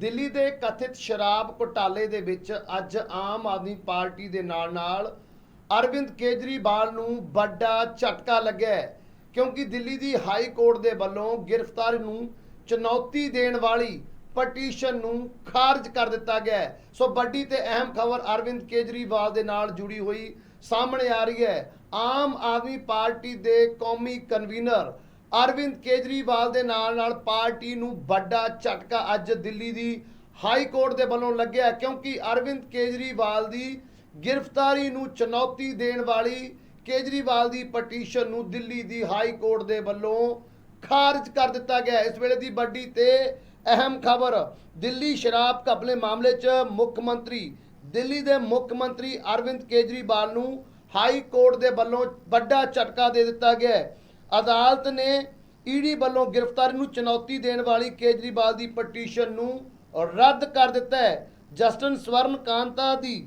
ਦਿੱਲੀ ਦੇ ਕਥਿਤ ਸ਼ਰਾਬ ਘੁਟਾਲੇ ਦੇ ਵਿੱਚ ਅੱਜ ਆਮ ਆਦਮੀ ਪਾਰਟੀ ਦੇ ਨਾਲ-ਨਾਲ ਅਰਵਿੰਦ ਕੇਜਰੀਵਾਲ ਨੂੰ ਵੱਡਾ ਝਟਕਾ ਲੱਗਿਆ ਕਿਉਂਕਿ ਦਿੱਲੀ ਦੀ ਹਾਈ ਕੋਰਟ ਦੇ ਵੱਲੋਂ ਗ੍ਰਿਫਤਾਰੀ ਨੂੰ ਚੁਣੌਤੀ ਦੇਣ ਵਾਲੀ ਪਟੀਸ਼ਨ ਨੂੰ ਖਾਰਜ ਕਰ ਦਿੱਤਾ ਗਿਆ ਸੋ ਵੱਡੀ ਤੇ ਅਹਿਮ ਖਬਰ ਅਰਵਿੰਦ ਕੇਜਰੀਵਾਲ ਦੇ ਨਾਲ ਜੁੜੀ ਹੋਈ ਸਾਹਮਣੇ ਆ ਰਹੀ ਹੈ। ਆਮ ਆਦਮੀ ਪਾਰਟੀ ਦੇ ਕੌਮੀ ਕਨਵੀਨਰ ਅਰਵਿੰਦ ਕੇਜਰੀਵਾਲ ਦੇ ਨਾਲ ਨਾਲ ਪਾਰਟੀ ਨੂੰ ਵੱਡਾ ਝਟਕਾ ਅੱਜ ਦਿੱਲੀ ਦੀ ਹਾਈ ਕੋਰਟ ਦੇ ਵੱਲੋਂ ਲੱਗਿਆ ਕਿਉਂਕਿ ਅਰਵਿੰਦ ਕੇਜਰੀਵਾਲ ਦੀ ਗ੍ਰਿਫਤਾਰੀ ਨੂੰ ਚੁਣੌਤੀ ਦੇਣ ਵਾਲੀ ਕੇਜਰੀਵਾਲ ਦੀ ਪਟੀਸ਼ਨ ਨੂੰ ਦਿੱਲੀ ਦੀ ਹਾਈ ਕੋਰਟ ਦੇ ਵੱਲੋਂ ਖਾਰਜ ਕਰ ਦਿੱਤਾ ਗਿਆ ਇਸ ਵੇਲੇ ਦੀ ਵੱਡੀ ਤੇ ਅਹਿਮ ਖਬਰ, ਦਿੱਲੀ ਸ਼ਰਾਬ ਘਪਲੇ ਮਾਮਲੇ 'ਚ ਮੁੱਖ ਮੰਤਰੀ, ਦਿੱਲੀ ਦੇ ਮੁੱਖ ਮੰਤਰੀ ਅਰਵਿੰਦ ਕੇਜਰੀਵਾਲ ਨੂੰ ਹਾਈ ਕੋਰਟ ਦੇ ਵੱਲੋਂ ਵੱਡਾ ਝਟਕਾ ਦੇ ਦਿੱਤਾ ਗਿਆ ਅਦਾਲਤ ਨੇ ਈਡੀ ਵੱਲੋਂ ਗ੍ਰਿਫਤਾਰੀ ਨੂੰ ਚੁਣੌਤੀ ਦੇਣ ਵਾਲੀ ਕੇਜਰੀਵਾਲ ਦੀ ਪਟੀਸ਼ਨ ਨੂੰ ਰੱਦ ਕਰ ਦਿੱਤਾ ਹੈ। ਜਸਟਿਸ ਸਵਰਨ ਕਾਂਤਾ ਦੀ,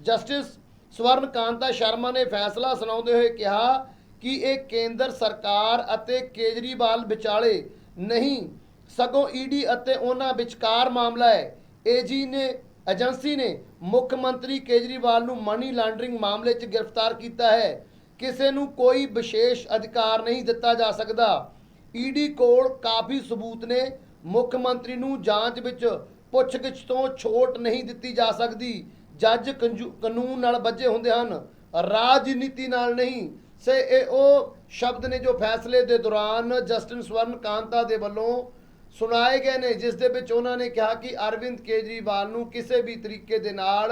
ਜਸਟਿਸ ਸਵਰਨ ਕਾਂਤਾ ਸ਼ਰਮਾ ਨੇ ਫੈਸਲਾ ਸੁਣਾਉਂਦੇ ਹੋਏ ਕਿਹਾ ਕਿ ਇਹ ਕੇਂਦਰ ਸਰਕਾਰ ਅਤੇ ਕੇਜਰੀਵਾਲ ਵਿਚਾਲੇ ਨਹੀਂ, ਸਗੋਂ ਈਡੀ ਅਤੇ ਉਹਨਾਂ ਵਿਚਕਾਰ ਮਾਮਲਾ ਹੈ। ਏਜੀ ਨੇ, ਏਜੰਸੀ ਨੇ ਮੁੱਖ ਮੰਤਰੀ ਕੇਜਰੀਵਾਲ ਨੂੰ ਮਨੀ ਲਾਂਡਰਿੰਗ ਮਾਮਲੇ 'ਚ ਗ੍ਰਿਫਤਾਰ ਕੀਤਾ ਹੈ। ਕਿਸੇ ਨੂੰ ਕੋਈ ਵਿਸ਼ੇਸ਼ ਅਧਿਕਾਰ ਨਹੀਂ ਦਿੱਤਾ ਜਾ ਸਕਦਾ। ਈਡੀ ਕੋਲ ਕਾਫੀ ਸਬੂਤ ਨੇ। ਮੁੱਖ ਮੰਤਰੀ ਨੂੰ ਜਾਂਚ ਵਿੱਚ ਪੁੱਛਗਿੱਛ ਤੋਂ ਛੋਟ ਨਹੀਂ ਦਿੱਤੀ ਜਾ ਸਕਦੀ। ਜੱਜ ਕੰਜੂ- ਕਾਨੂੰਨ ਨਾਲ ਬੱਝੇ ਹੁੰਦੇ ਹਨ। ਰਾਜਨੀਤੀ ਨਾਲ ਨਹੀਂ। ਸੇ ਇਹ ਉਹ ਸ਼ਬਦ ਨੇ ਜੋ ਫੈਸਲੇ ਦੇ ਦੌਰਾਨ ਜਸਟਿਨ ਸਵਰਨ ਕਾਂਤਾ ਦੇ ਵੱਲੋਂ ਸੁਣਾਏ ਗਏ ਨੇ, ਜਿਸ ਦੇ ਵਿੱਚ ਉਹਨਾਂ ਨੇ ਕਿਹਾ ਕਿ ਅਰਵਿੰਦ ਕੇਜਰੀਵਾਲ ਨੂੰ ਕਿਸੇ ਵੀ ਤਰੀਕੇ ਦੇ ਨਾਲ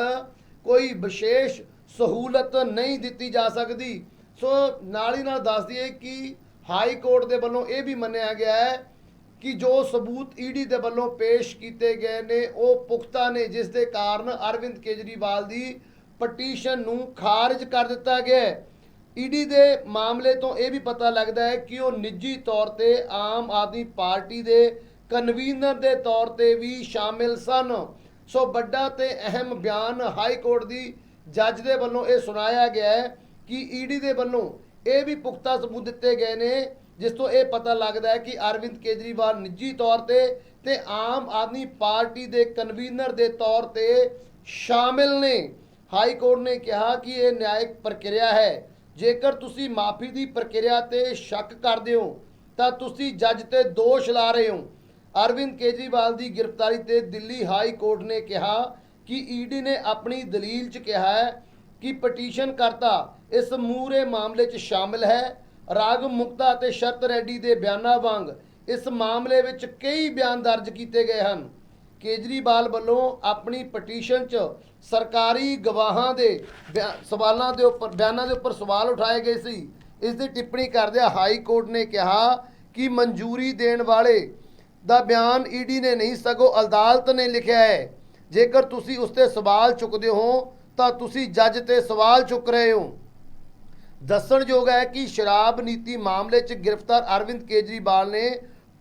ਕੋਈ ਵਿਸ਼ੇਸ਼ ਸਹੂਲਤ ਨਹੀਂ ਦਿੱਤੀ ਜਾ ਸਕਦੀ। ਸੋ ਨਾਲ ਹੀ ਨਾਲ ਦੱਸ ਦਈਏ ਕਿ ਹਾਈ ਕੋਰਟ ਦੇ ਵੱਲੋਂ ਇਹ ਵੀ ਮੰਨਿਆ ਗਿਆ ਹੈ ਕਿ ਜੋ ਸਬੂਤ ਈਡੀ ਦੇ ਵੱਲੋਂ ਪੇਸ਼ ਕੀਤੇ ਗਏ ਨੇ, ਉਹ ਪੁਖਤਾ ਨੇ, ਜਿਸ ਦੇ ਕਾਰਨ ਅਰਵਿੰਦ ਕੇਜਰੀਵਾਲ ਦੀ ਪਟੀਸ਼ਨ ਨੂੰ ਖਾਰਜ ਕਰ ਦਿੱਤਾ ਗਿਆ ਹੈ। ਈਡੀ ਦੇ ਮਾਮਲੇ ਤੋਂ ਇਹ ਵੀ ਪਤਾ ਲੱਗਦਾ ਹੈ ਕਿ ਉਹ ਨਿੱਜੀ ਤੌਰ ਤੇ ਆਮ ਆਦਮੀ ਪਾਰਟੀ ਦੇ ਕਨਵੀਨਰ ਦੇ ਤੌਰ ਤੇ ਵੀ ਸ਼ਾਮਿਲ ਸਨ। ਸੋ ਵੱਡਾ ਤੇ ਅਹਿਮ ਬਿਆਨ ਹਾਈ ਕੋਰਟ ਦੀ ਜੱਜ ਦੇ ਵੱਲੋਂ ਇਹ ਸੁਣਾਇਆ ਗਿਆ ਹੈ ਕਿ ਈਡੀ ਦੇ ਵੱਲੋਂ ਇਹ ਵੀ ਪੁਖਤਾ ਸਬੂਤ ਦਿੱਤੇ ਗਏ ਨੇ, ਜਿਸ ਤੋਂ ਇਹ ਪਤਾ ਲੱਗਦਾ ਹੈ ਕਿ ਅਰਵਿੰਦ ਕੇਜਰੀਵਾਲ ਨਿੱਜੀ ਤੌਰ ਤੇ ਤੇ ਆਮ ਆਦਮੀ ਪਾਰਟੀ ਦੇ ਕਨਵੀਨਰ ਦੇ ਤੌਰ ਤੇ ਸ਼ਾਮਿਲ ਨੇ। ਹਾਈ ਕੋਰਟ ਨੇ ਕਿਹਾ ਕਿ ਇਹ ਨਿਆਇਕ ਪ੍ਰਕਿਰਿਆ ਹੈ। ਜੇਕਰ ਤੁਸੀਂ ਮਾਫੀ ਦੀ ਪ੍ਰਕਿਰਿਆ ਤੇ ਸ਼ੱਕ ਕਰਦੇ ਹੋ, ਤਾਂ ਤੁਸੀਂ ਜੱਜ ਤੇ ਦੋਸ਼ ਲਾ ਰਹੇ ਹੋ। ਅਰਵਿੰਦ ਕੇਜਰੀਵਾਲ ਦੀ ਗ੍ਰਿਫਤਾਰੀ ਤੇ ਦਿੱਲੀ ਹਾਈ ਕੋਰਟ ਨੇ ਕਿਹਾ ਕਿ ਈਡੀ ਨੇ ਆਪਣੀ ਦਲੀਲ 'ਚ ਕਿਹਾ ਹੈ ਕਿ ਪਟੀਸ਼ਨ ਕਰਤਾ ਇਸ ਮੂਰੇ ਮਾਮਲੇ 'ਚ ਸ਼ਾਮਿਲ ਹੈ। ਰਾਗ ਮੁਕਤਾ ਅਤੇ ਸ਼ਰਤ ਰੈਡੀ ਦੇ ਬਿਆਨਾਂ ਵਾਂਗ ਇਸ ਮਾਮਲੇ ਵਿੱਚ ਕਈ ਬਿਆਨ ਦਰਜ ਕੀਤੇ ਗਏ ਹਨ। ਕੇਜਰੀਵਾਲ ਵੱਲੋਂ ਆਪਣੀ ਪਟੀਸ਼ਨ 'ਚ ਸਰਕਾਰੀ ਗਵਾਹਾਂ ਦੇ ਬਿਆ- ਸਵਾਲਾਂ ਦੇ ਉੱਪਰ, ਬਿਆਨਾਂ ਦੇ ਉੱਪਰ ਸਵਾਲ ਉਠਾਏ ਗਏ ਸੀ। ਇਸ ਦੀ ਟਿੱਪਣੀ ਕਰਦਿਆਂ ਹਾਈ ਕੋਰਟ ਨੇ ਕਿਹਾ ਕਿ ਮਨਜ਼ੂਰੀ ਦੇਣ ਵਾਲੇ ਦਾ ਬਿਆਨ ਈਡੀ ਨੇ ਨਹੀਂ, ਸਗੋਂ ਅਦਾਲਤ ਨੇ ਲਿਖਿਆ ਹੈ। ਜੇਕਰ ਤੁਸੀਂ ਉਸ ਤੇ ਸਵਾਲ ਚੁੱਕਦੇ ਹੋ, ਤਾਂ ਤੁਸੀਂ ਜੱਜ ਤੇ ਸਵਾਲ ਚੁੱਕ ਰਹੇ ਹੋ। ਦੱਸਣਯੋਗ ਹੈ ਕਿ ਸ਼ਰਾਬ ਨੀਤੀ ਮਾਮਲੇ 'ਚ ਗ੍ਰਿਫਤਾਰ ਅਰਵਿੰਦ ਕੇਜਰੀਵਾਲ ਨੇ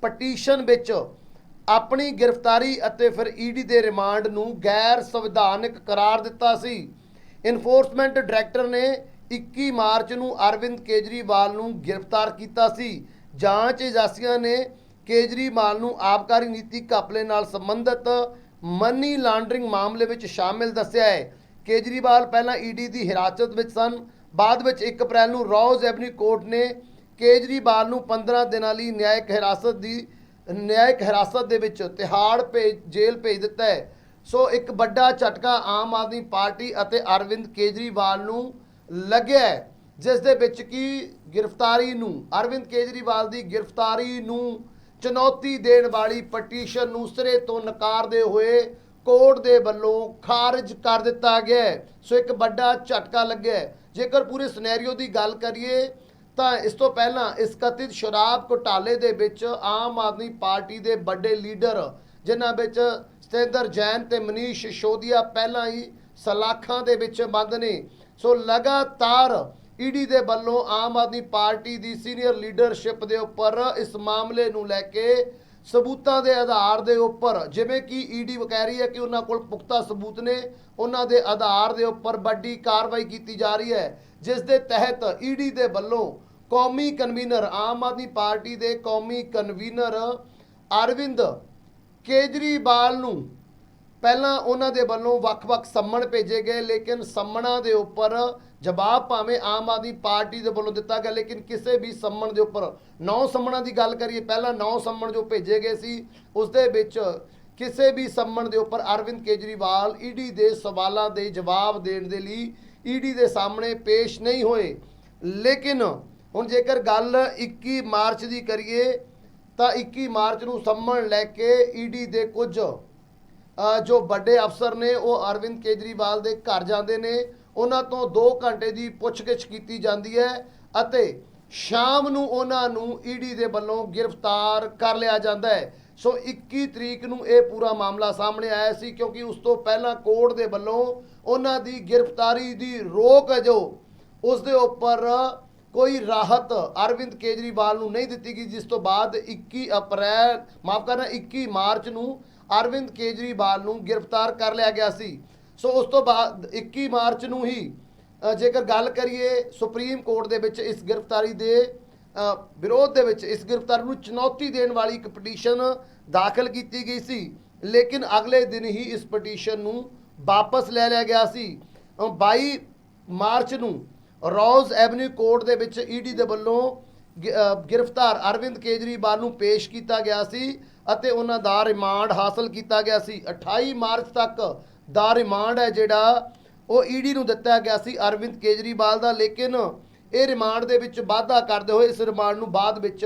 ਪਟੀਸ਼ਨ ਵਿੱਚ ਆਪਣੀ ਗ੍ਰਿਫਤਾਰੀ ਅਤੇ ਫਿਰ ਈਡੀ ਦੇ ਰਿਮਾਂਡ ਨੂੰ ਗੈਰ ਸੰਵਿਧਾਨਕ ਕਰਾਰ ਦਿੱਤਾ ਸੀ। ਇਨਫੋਰਸਮੈਂਟ ਡਾਇਰੈਕਟਰ ਨੇ 21 ਮਾਰਚ ਨੂੰ ਅਰਵਿੰਦ ਕੇਜਰੀਵਾਲ ਨੂੰ ਗ੍ਰਿਫਤਾਰ ਕੀਤਾ ਸੀ। ਜਾਂਚ ਏਜੰਸੀਆਂ ਨੇ ਕੇਜਰੀਵਾਲ ਨੂੰ ਆਬਕਾਰੀ ਨੀਤੀ ਘਪਲੇ ਨਾਲ ਸੰਬੰਧਿਤ ਮਨੀ ਲਾਂਡਰਿੰਗ ਮਾਮਲੇ ਵਿੱਚ ਸ਼ਾਮਿਲ ਦੱਸਿਆ ਹੈ। ਕੇਜਰੀਵਾਲ ਪਹਿਲਾਂ ਈਡੀ ਦੀ ਹਿਰਾਸਤ ਵਿੱਚ ਸਨ। ਬਾਅਦ ਵਿੱਚ 1 ਅਪ੍ਰੈਲ ਨੂੰ ਰੌਜ਼ ਐਵਨਿਊ ਕੋਰਟ ਨੇ ਕੇਜਰੀਵਾਲ ਨੂੰ 15 ਦਿਨਾਂ ਲਈ ਨਿਆਇਕ ਹਿਰਾਸਤ ਦੀ, ਨਿਆਇਕ ਹਿਰਾਸਤ ਦੇ ਵਿੱਚ ਤਿਹਾੜ ਭੇਜ, ਜੇਲ੍ਹ ਭੇਜ ਦਿੱਤਾ ਹੈ। ਸੋ ਇੱਕ ਵੱਡਾ ਝਟਕਾ ਆਮ ਆਦਮੀ ਪਾਰਟੀ ਅਤੇ ਅਰਵਿੰਦ ਕੇਜਰੀਵਾਲ ਨੂੰ ਲੱਗਿਆ ਹੈ, ਜਿਸ ਦੇ ਵਿੱਚ ਕੀ ਗ੍ਰਿਫਤਾਰੀ ਨੂੰ, ਅਰਵਿੰਦ ਕੇਜਰੀਵਾਲ ਦੀ ਗ੍ਰਿਫਤਾਰੀ ਨੂੰ ਚੁਣੌਤੀ ਦੇਣ ਵਾਲੀ ਪਟੀਸ਼ਨ ਨੂੰ ਸਿਰੇ ਤੋਂ ਨਕਾਰਦੇ ਹੋਏ ਕੋਰਟ ਦੇ ਵੱਲੋਂ ਖਾਰਜ ਕਰ ਦਿੱਤਾ ਗਿਆ ਸੋ ਇੱਕ ਵੱਡਾ ਝਟਕਾ ਲੱਗਿਆ ਜੇਕਰ ਪੂਰੇ ਸਿਨੈਰੀਓ ਦੀ ਗੱਲ ਕਰੀਏ, ਤਾਂ ਇਸ ਤੋਂ ਪਹਿਲਾਂ ਇਸ ਕਥਿਤ ਸ਼ਰਾਬ ਘੁਟਾਲੇ ਦੇ ਵਿੱਚ ਆਮ ਆਦਮੀ ਪਾਰਟੀ ਦੇ ਵੱਡੇ ਲੀਡਰ, ਜਿਨ੍ਹਾਂ ਵਿੱਚ ਸਤਿੰਦਰ ਜੈਨ ਤੇ ਮਨੀਸ਼ ਸ਼ੋਦੀਆ ਪਹਿਲਾਂ ਹੀ ਸਲਾਖਾਂ ਦੇ ਵਿੱਚ ਬੰਦ ਨੇ। ਸੋ ਲਗਾਤਾਰ ਈਡੀ ਦੇ ਵੱਲੋਂ ਆਮ ਆਦਮੀ ਪਾਰਟੀ ਦੀ ਸੀਨੀਅਰ ਲੀਡਰਸ਼ਿਪ ਦੇ ਉੱਪਰ ਇਸ ਮਾਮਲੇ ਨੂੰ ਲੈ ਕੇ ਸਬੂਤਾਂ ਦੇ ਆਧਾਰ ਦੇ ਉੱਪਰ, ਜਿਵੇਂ ਕਿ ਈਡੀ ਕਹਿ ਰਹੀ ਹੈ ਕਿ ਉਹਨਾਂ ਕੋਲ ਪੁਖਤਾ ਸਬੂਤ ਨੇ, ਉਹਨਾਂ ਦੇ ਆਧਾਰ ਦੇ ਉੱਪਰ ਵੱਡੀ ਕਾਰਵਾਈ ਕੀਤੀ ਜਾ ਰਹੀ ਹੈ, ਜਿਸ ਦੇ ਤਹਿਤ ਈਡੀ ਦੇ ਵੱਲੋਂ ਕੌਮੀ ਕਨਵੀਨਰ, ਆਮ ਆਦਮੀ ਪਾਰਟੀ ਦੇ ਕੌਮੀ ਕਨਵੀਨਰ ਅਰਵਿੰਦ ਕੇਜਰੀਵਾਲ ਨੂੰ ਪਹਿਲਾਂ ਉਹਨਾਂ ਦੇ ਵੱਲੋਂ ਵੱਖ-ਵੱਖ ਸੰਮਣ ਭੇਜੇ ਗਏ, ਲੇਕਿਨ ਸੰਮਣਾਂ ਦੇ ਉੱਪਰ ਜਵਾਬ ਭਾਵੇਂ ਆਮ ਆਦਮੀ ਪਾਰਟੀ ਦੇ ਵੱਲੋਂ ਦਿੱਤਾ ਗਿਆ, ਲੇਕਿਨ ਕਿਸੇ ਵੀ ਸੰਮਣ ਦੇ ਉੱਪਰ ਨੌ ਸੰਮਣਾਂ ਦੀ ਗੱਲ ਕਰੀਏ, ਪਹਿਲਾਂ ਨੌ ਸੰਮਣ ਜੋ ਭੇਜੇ ਗਏ ਸੀ ਉਸ ਦੇ ਵਿੱਚ ਕਿਸੇ ਵੀ ਸੰਮਣ ਦੇ ਉੱਪਰ ਅਰਵਿੰਦ ਕੇਜਰੀਵਾਲ ਈਡੀ ਦੇ ਸਵਾਲਾਂ ਦੇ ਜਵਾਬ ਦੇਣ ਦੇ ਲਈ ਈਡੀ ਦੇ ਸਾਹਮਣੇ ਪੇਸ਼ ਨਹੀਂ ਹੋਏ। ਲੇਕਿਨ ਹੁਣ ਜੇਕਰ ਗੱਲ 21 ਮਾਰਚ ਦੀ ਕਰੀਏ, ਤਾਂ 21 ਮਾਰਚ ਨੂੰ ਸੰਮਣ ਲੈ ਕੇ ਈਡੀ ਦੇ ਕੁਝ ਜੋ ਵੱਡੇ ਅਫਸਰ ਨੇ, ਉਹ ਅਰਵਿੰਦ ਕੇਜਰੀਵਾਲ ਦੇ ਘਰ ਜਾਂਦੇ ਨੇ। ਉਹਨਾਂ ਤੋਂ 2 ਘੰਟੇ ਦੀ ਪੁੱਛਗਿੱਛ ਕੀਤੀ ਜਾਂਦੀ ਹੈ ਅਤੇ ਸ਼ਾਮ ਨੂੰ ਉਹਨਾਂ ਨੂੰ ਈਡੀ ਦੇ ਵੱਲੋਂ ਗ੍ਰਿਫਤਾਰ ਕਰ ਲਿਆ ਜਾਂਦਾ ਹੈ। ਸੋ 21 ਤਰੀਕ ਨੂੰ ਇਹ ਪੂਰਾ ਮਾਮਲਾ ਸਾਹਮਣੇ ਆਇਆ ਸੀ, ਕਿਉਂਕਿ ਉਸ ਤੋਂ ਪਹਿਲਾਂ ਕੋਰਟ ਦੇ ਵੱਲੋਂ ਉਹਨਾਂ ਦੀ ਗ੍ਰਿਫਤਾਰੀ ਦੀ ਰੋਕ ਹੈ ਜੋ ਉਸ ਦੇ ਉੱਪਰ ਕੋਈ ਰਾਹਤ ਅਰਵਿੰਦ ਕੇਜਰੀਵਾਲ ਨੂੰ ਨਹੀਂ ਦਿੱਤੀ ਗਈ ਜਿਸ ਤੋਂ ਬਾਅਦ 21 ਅਪ੍ਰੈਲ ਮਾਫ ਕਰਨਾ 21 ਮਾਰਚ ਨੂੰ ਅਰਵਿੰਦ ਕੇਜਰੀਵਾਲ ਨੂੰ ਗ੍ਰਿਫਤਾਰ ਕਰ ਲਿਆ ਗਿਆ ਸੀ। ਸੋ ਉਸ ਤੋਂ ਬਾਅਦ 21 ਮਾਰਚ ਨੂੰ ਹੀ ਜੇਕਰ ਗੱਲ ਕਰੀਏ ਸੁਪਰੀਮ ਕੋਰਟ ਦੇ ਵਿੱਚ ਇਸ ਗ੍ਰਿਫਤਾਰੀ ਦੇ ਵਿਰੋਧ ਦੇ ਵਿੱਚ ਇਸ ਗ੍ਰਿਫਤਾਰੀ ਨੂੰ ਚੁਣੌਤੀ ਦੇਣ ਵਾਲੀ ਇੱਕ ਪਟੀਸ਼ਨ ਦਾਖਲ ਕੀਤੀ ਗਈ ਸੀ। ਲੇਕਿਨ ਅਗਲੇ ਦਿਨ ਹੀ ਇਸ ਪਟੀਸ਼ਨ ਨੂੰ ਵਾਪਸ ਲੈ ਲਿਆ ਗਿਆ ਸੀ। ਅ, 22 ਮਾਰਚ ਨੂੰ ਰੋਜ਼ ਐਵਨਿਊ ਕੋਰਟ ਦੇ ਵਿੱਚ ਈਡੀ ਦੇ ਵੱਲੋਂ ਗਿ- ਗ੍ਰਿਫਤਾਰ ਅਰਵਿੰਦ ਕੇਜਰੀਵਾਲ ਨੂੰ ਪੇਸ਼ ਕੀਤਾ ਗਿਆ ਸੀ ਅਤੇ ਉਹਨਾਂ ਦਾ ਰਿਮਾਂਡ ਹਾਸਲ ਕੀਤਾ ਗਿਆ ਸੀ। 28 ਮਾਰਚ ਤੱਕ ਦਾ ਰਿਮਾਂਡ ਹੈ ਜਿਹੜਾ, ਉਹ ਈਡੀ ਨੂੰ ਦਿੱਤਾ ਗਿਆ ਸੀ ਅਰਵਿੰਦ ਕੇਜਰੀਵਾਲ ਦਾ। ਲੇਕਿਨ ਇਹ ਰਿਮਾਂਡ ਦੇ ਵਿੱਚ ਵਾਧਾ ਕਰਦੇ ਹੋਏ ਇਸ ਰਿਮਾਂਡ ਨੂੰ ਬਾਅਦ ਵਿੱਚ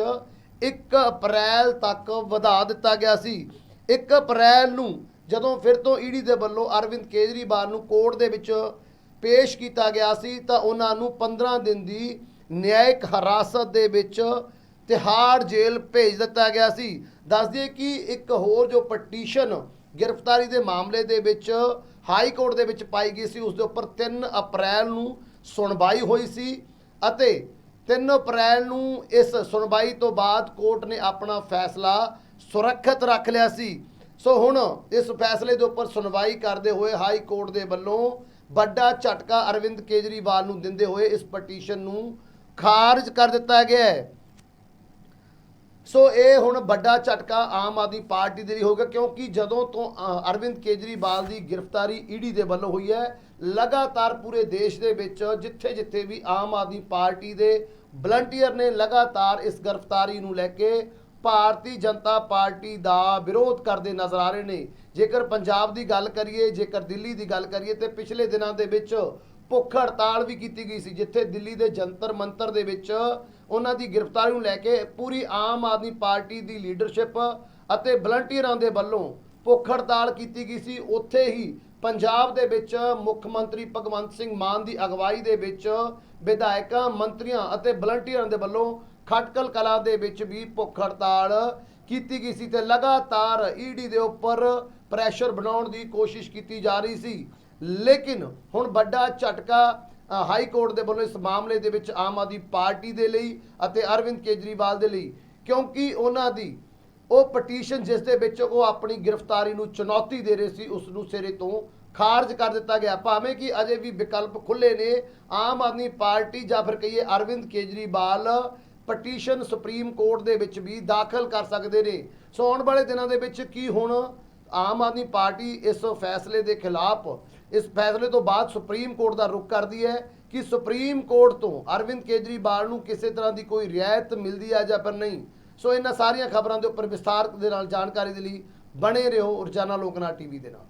1 ਅਪ੍ਰੈਲ ਤੱਕ ਵਧਾ ਦਿੱਤਾ ਗਿਆ ਸੀ। 1 ਅਪ੍ਰੈਲ ਨੂੰ ਜਦੋਂ ਫਿਰ ਤੋਂ ਈਡੀ ਦੇ ਵੱਲੋਂ ਅਰਵਿੰਦ ਕੇਜਰੀਵਾਲ ਨੂੰ ਕੋਰਟ ਦੇ ਵਿੱਚ ਪੇਸ਼ ਕੀਤਾ ਗਿਆ ਸੀ, ਤਾਂ ਉਹਨਾਂ ਨੂੰ 15 ਦਿਨ ਦੀ ਨਿਆਇਕ ਹਿਰਾਸਤ ਦੇ ਵਿੱਚ ਤਿਹਾੜ ਜੇਲ੍ਹ ਭੇਜ ਦਿੱਤਾ ਗਿਆ ਸੀ। ਦੱਸ ਦਈਏ ਕਿ ਇੱਕ ਹੋਰ ਜੋ ਪਟੀਸ਼ਨ ਗ੍ਰਿਫਤਾਰੀ ਦੇ ਮਾਮਲੇ ਦੇ ਵਿੱਚ ਹਾਈ ਕੋਰਟ ਦੇ ਵਿੱਚ ਪਾਈ ਗਈ ਸੀ, ਉਸ ਦੇ ਉੱਪਰ 3 ਅਪ੍ਰੈਲ ਨੂੰ ਸੁਣਵਾਈ ਹੋਈ ਸੀ ਅਤੇ 3 ਅਪ੍ਰੈਲ ਨੂੰ ਇਸ ਸੁਣਵਾਈ ਤੋਂ ਬਾਅਦ ਕੋਰਟ ਨੇ ਆਪਣਾ ਫੈਸਲਾ ਸੁਰੱਖਿਅਤ ਰੱਖ ਲਿਆ ਸੀ। ਸੋ ਹੁਣ ਇਸ ਫੈਸਲੇ ਦੇ ਉੱਪਰ ਸੁਣਵਾਈ ਕਰਦੇ ਹੋਏ ਹਾਈ ਕੋਰਟ ਦੇ ਵੱਲੋਂ ਵੱਡਾ ਝਟਕਾ ਅਰਵਿੰਦ ਕੇਜਰੀਵਾਲ ਨੂੰ ਦਿੰਦੇ ਹੋਏ ਇਸ ਪਟੀਸ਼ਨ ਨੂੰ ਖਾਰਜ ਕਰ ਦਿੱਤਾ ਗਿਆ ਹੈ। ਸੋ ਇਹ ਹੁਣ ਵੱਡਾ ਝਟਕਾ ਆਮ ਆਦਮੀ ਪਾਰਟੀ ਦੇ ਲਈ ਹੋਗਾ ਕਿਉਂਕਿ ਜਦੋਂ ਤੋਂ ਅਰਵਿੰਦ ਕੇਜਰੀਵਾਲ ਦੀ ਗ੍ਰਿਫਤਾਰੀ ਈਡੀ ਦੇ ਵੱਲੋਂ ਹੋਈ ਹੈ, ਲਗਾਤਾਰ ਪੂਰੇ ਦੇਸ਼ ਦੇ ਵਿੱਚ ਜਿੱਥੇ-ਜਿੱਥੇ ਵੀ ਆਮ ਆਦਮੀ ਪਾਰਟੀ ਦੇ ਵਲੰਟੀਅਰ ਨੇ ਲਗਾਤਾਰ ਇਸ ਗ੍ਰਿਫਤਾਰੀ ਨੂੰ ਲੈ ਕੇ ਭਾਰਤੀ ਜਨਤਾ ਪਾਰਟੀ ਦਾ ਵਿਰੋਧ ਕਰਦੇ ਨਜ਼ਰ ਆ ਰਹੇ ਨੇ। ਜੇਕਰ ਪੰਜਾਬ ਦੀ ਗੱਲ ਕਰੀਏ, ਜੇਕਰ ਦਿੱਲੀ ਦੀ ਗੱਲ ਕਰੀਏ, ਤੇ ਪਿਛਲੇ ਦਿਨਾਂ ਦੇ ਵਿੱਚ ਭੁੱਖ ਹੜਤਾਲ ਵੀ ਕੀਤੀ ਗਈ ਸੀ, ਜਿੱਥੇ ਦਿੱਲੀ ਦੇ ਜੰਤਰ ਮੰਤਰ ਦੇ ਵਿੱਚ ਉਹਨਾਂ ਦੀ ਗ੍ਰਿਫਤਾਰੀ ਨੂੰ ਲੈ ਕੇ ਪੂਰੀ ਆਮ ਆਦਮੀ ਪਾਰਟੀ ਦੀ ਲੀਡਰਸ਼ਿਪ ਅਤੇ ਵਲੰਟੀਅਰਾਂ ਦੇ ਵੱਲੋਂ ਭੁੱਖ ਹੜਤਾਲ ਕੀਤੀ ਗਈ ਸੀ। ਉੱਥੇ ਹੀ ਪੰਜਾਬ ਦੇ ਵਿੱਚ ਮੁੱਖ ਮੰਤਰੀ ਭਗਵੰਤ ਸਿੰਘ ਮਾਨ ਦੀ ਅਗਵਾਈ ਦੇ ਵਿੱਚ ਵਿਧਾਇਕਾਂ, ਮੰਤਰੀਆਂ ਅਤੇ ਵਲੰਟੀਅਰਾਂ ਦੇ ਵੱਲੋਂ ਖਟਕਲ ਕਲਾਂ ਦੇ ਵਿੱਚ ਵੀ ਭੁੱਖ ਹੜਤਾਲ ਕੀਤੀ ਗਈ ਸੀ ਤੇ ਲਗਾਤਾਰ ਈਡੀ ਦੇ ਉੱਪਰ ਪ੍ਰੈਸ਼ਰ ਬਣਾਉਣ ਦੀ ਕੋਸ਼ਿਸ਼ ਕੀਤੀ ਜਾ ਰਹੀ ਸੀ। ਲੇਕਿਨ ਹੁਣ ਵੱਡਾ ਝਟਕਾ ਹਾਈ ਕੋਰਟ ਦੇ ਵੱਲੋਂ ਇਸ ਮਾਮਲੇ ਦੇ ਵਿੱਚ ਆਮ ਆਦਮੀ ਪਾਰਟੀ ਦੇ ਲਈ ਅਤੇ ਅਰਵਿੰਦ ਕੇਜਰੀਵਾਲ ਦੇ ਲਈ, ਕਿਉਂਕਿ ਉਹਨਾਂ ਦੀ ਉਹ ਪਟੀਸ਼ਨ ਜਿਸ ਦੇ ਵਿੱਚ ਉਹ ਆਪਣੀ ਗ੍ਰਿਫਤਾਰੀ ਨੂੰ ਚੁਣੌਤੀ ਦੇ ਰਹੇ ਸੀ, ਉਸ ਨੂੰ ਸਿਰੇ ਤੋਂ ਖਾਰਜ ਕਰ ਦਿੱਤਾ ਗਿਆ। ਭਾਵੇਂ ਕਿ ਅਜੇ ਵੀ ਵਿਕਲਪ ਖੁੱਲੇ ਨੇ, ਆਮ ਆਦਮੀ ਪਾਰਟੀ ਜਾਂ ਫਿਰ ਕਹੀਏ Arvind Kejriwal petition supreme court ਦੇ ਵਿੱਚ ਵੀ ਦਾਖਲ ਕਰ ਸਕਦੇ ਨੇ। ਸੋ ਆਉਣ ਵਾਲੇ ਦਿਨਾਂ ਦੇ ਵਿੱਚ ਕੀ ਹੁਣ ਆਮ ਆਦਮੀ ਪਾਰਟੀ ਇਸ ਫੈਸਲੇ ਦੇ ਖਿਲਾਫ, ਇਸ ਫੈਸਲੇ ਤੋਂ ਬਾਅਦ ਸੁਪਰੀਮ ਕੋਰਟ ਦਾ ਰੁਖ ਕਰਦੀ ਹੈ ਕਿ ਸੁਪਰੀਮ ਕੋਰਟ ਤੋਂ ਅਰਵਿੰਦ ਕੇਜਰੀਵਾਲ ਨੂੰ ਕਿਸੇ ਤਰ੍ਹਾਂ ਦੀ ਕੋਈ ਰਿਆਇਤ ਮਿਲਦੀ ਹੈ ਜਾਂ ਪਰ ਨਹੀਂ। ਸੋ ਇਹਨਾਂ ਸਾਰੀਆਂ ਖਬਰਾਂ ਦੇ ਉੱਪਰ ਵਿਸਥਾਰ ਦੇ ਨਾਲ ਜਾਣਕਾਰੀ ਦੇ ਲਈ ਬਣੇ ਰਹੋ ਰੋਜ਼ਾਨਾ ਲੋਕਨਾ ਟੀਵੀ ਦੇ ਨਾਲ।